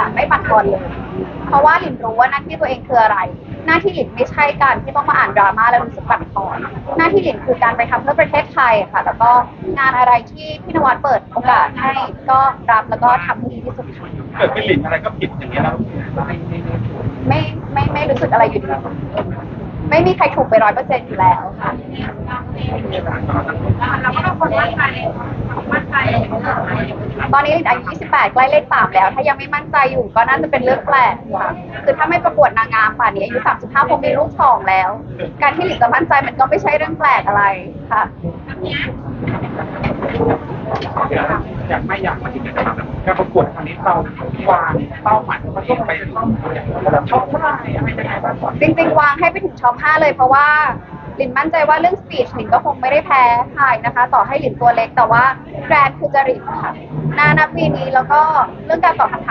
ค่ะ ไม่ปัดทอนเลย เพราะว่าหลินรู้ว่าหน้าที่ตัวเองคืออะไร หน้าที่หลินไม่ใช่การที่ต้องมาอ่านดราม่าแล้วรู้สึกปัดทอนหน้าที่หลินคือการไปทำเพื่อประเทศไทยค่ะ แล้วก็งานอะไรที่พี่นวัดเปิดโอกาสให้ก็รับแล้วก็ทำให้ดีที่สุดค่ะเกิดเป็นหลินอะไรก็ผิดอย่างเงี้ยแล้วไม่ไม่ไม่รู้สึกอะไรอยู่ดีไม่มีใครถูกไปร้อยเปอร์เซ็นต์อยู่แล้วค่ะเราก็ต้องคนมั่นใจมั่นใจ ตอนนี้ลินอายุ28 ใกล้เลข3แล้ว ถ้ายังไม่มั่นใจอยู่ก็น่าจะเป็นเรื่องแปลกค่ะ คือถ้าไม่ประกวดนางงามป่านนี้อายุ35คงมีลูกสองแล้ว การที่หลินจะมั่นใจมันก็ไม่ใช่เรื่องแปลกอะไรค่ะ อยากไม่อยากมาถึงจะแบบการประกวดครั้งนี้เราวางเป้าหมายของตัวเองไปถึงช่องเท่าไหร่อะไรยังไงบ้างก่อนจริงๆ วางให้ไปถึงช็อป5เลยเพราะว่าห ลินมั่นใจว่าเรื่องสปีชหลินก็คงไม่ได้แพ้ใครนะคะ ต่อให้หลินตัวเล็กแต่ว่าแบรนด์คือจริตค่ะหน้านับปีนี้แล้วก็เรื่องการตอบคำถาม